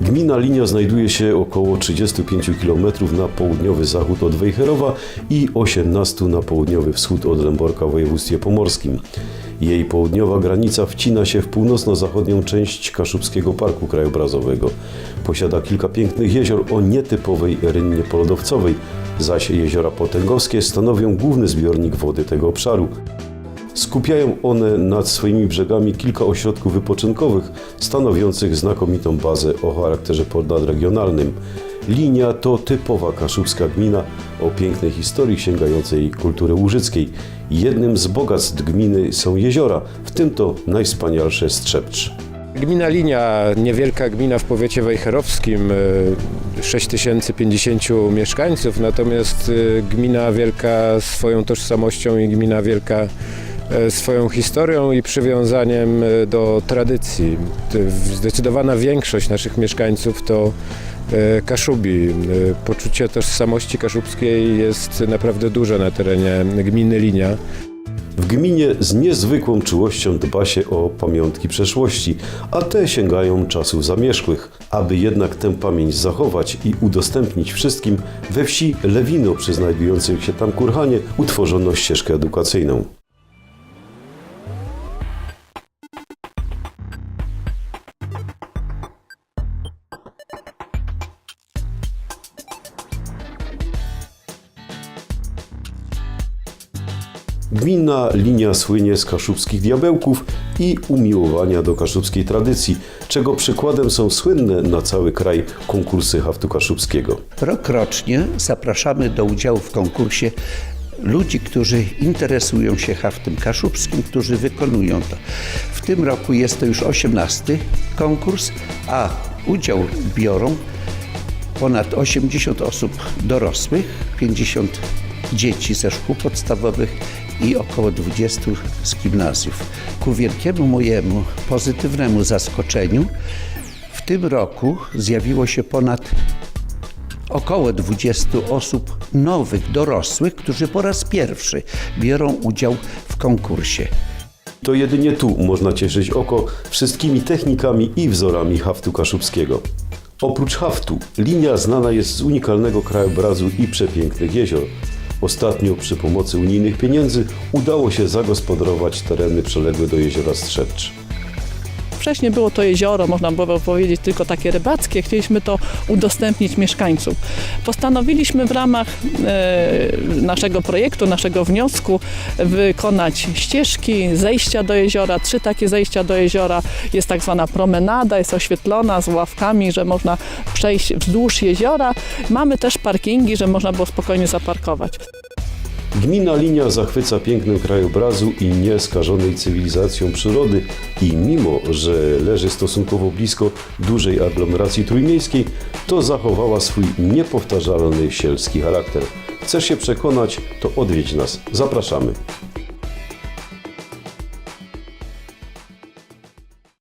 Gmina Linia znajduje się około 35 km na południowy zachód od Wejherowa i 18 na południowy wschód od Lęborka w województwie pomorskim. Jej południowa granica wcina się w północno-zachodnią część Kaszubskiego Parku Krajobrazowego. Posiada kilka pięknych jezior o nietypowej rynnie polodowcowej, zaś jeziora potęgowskie stanowią główny zbiornik wody tego obszaru. Skupiają one nad swoimi brzegami kilka ośrodków wypoczynkowych, stanowiących znakomitą bazę o charakterze ponadregionalnym. Linia to typowa kaszubska gmina o pięknej historii sięgającej kultury łużyckiej. Jednym z bogactw gminy są jeziora, w tym to najwspanialsze Strzepcz. Gmina Linia, niewielka gmina w powiecie wejherowskim, y, 6050 mieszkańców, natomiast y, gmina wielka swoją tożsamością i gmina wielka e, swoją historią i przywiązaniem e, do tradycji. Zdecydowana większość naszych mieszkańców to e, Kaszubi. E, Poczucie tożsamości kaszubskiej jest naprawdę duże na terenie gminy Linia. W gminie z niezwykłą czułością dba się o pamiątki przeszłości, a te sięgają czasów zamierzchłych. Aby jednak tę pamięć zachować i udostępnić wszystkim, we wsi Lewino przy znajdującym się tam kurhanie utworzono ścieżkę edukacyjną. Gminna linia słynie z kaszubskich diabełków i umiłowania do kaszubskiej tradycji, czego przykładem są słynne na cały kraj konkursy haftu kaszubskiego. Rokrocznie zapraszamy do udziału w konkursie ludzi, którzy interesują się haftem kaszubskim, którzy wykonują to. W tym roku jest to już 18 konkurs, a udział biorą ponad 80 osób dorosłych, 50 dzieci ze szkół podstawowych i około 20 z gimnazjów. Ku wielkiemu mojemu pozytywnemu zaskoczeniu w tym roku zjawiło się ponad około 20 osób nowych, dorosłych, którzy po raz pierwszy biorą udział w konkursie. To jedynie tu można cieszyć oko wszystkimi technikami i wzorami haftu kaszubskiego. Oprócz haftu, linia znana jest z unikalnego krajobrazu i przepięknych jezior. Ostatnio przy pomocy unijnych pieniędzy udało się zagospodarować tereny przyległe do jeziora Strzepcz. Wcześniej było to jezioro, można było powiedzieć, tylko takie rybackie. Chcieliśmy to udostępnić mieszkańcom. Postanowiliśmy w ramach e, naszego projektu, naszego wniosku wykonać ścieżki, zejścia do jeziora. Trzy takie zejścia do jeziora. Jest tak zwana promenada, jest oświetlona z ławkami, że można przejść wzdłuż jeziora. Mamy też parkingi, że można było spokojnie zaparkować. Gmina Linia zachwyca pięknym krajobrazu i nieskażonej cywilizacją przyrody i mimo, że leży stosunkowo blisko dużej aglomeracji trójmiejskiej, to zachowała swój niepowtarzalny sielski charakter. Chcesz się przekonać, to odwiedź nas. Zapraszamy.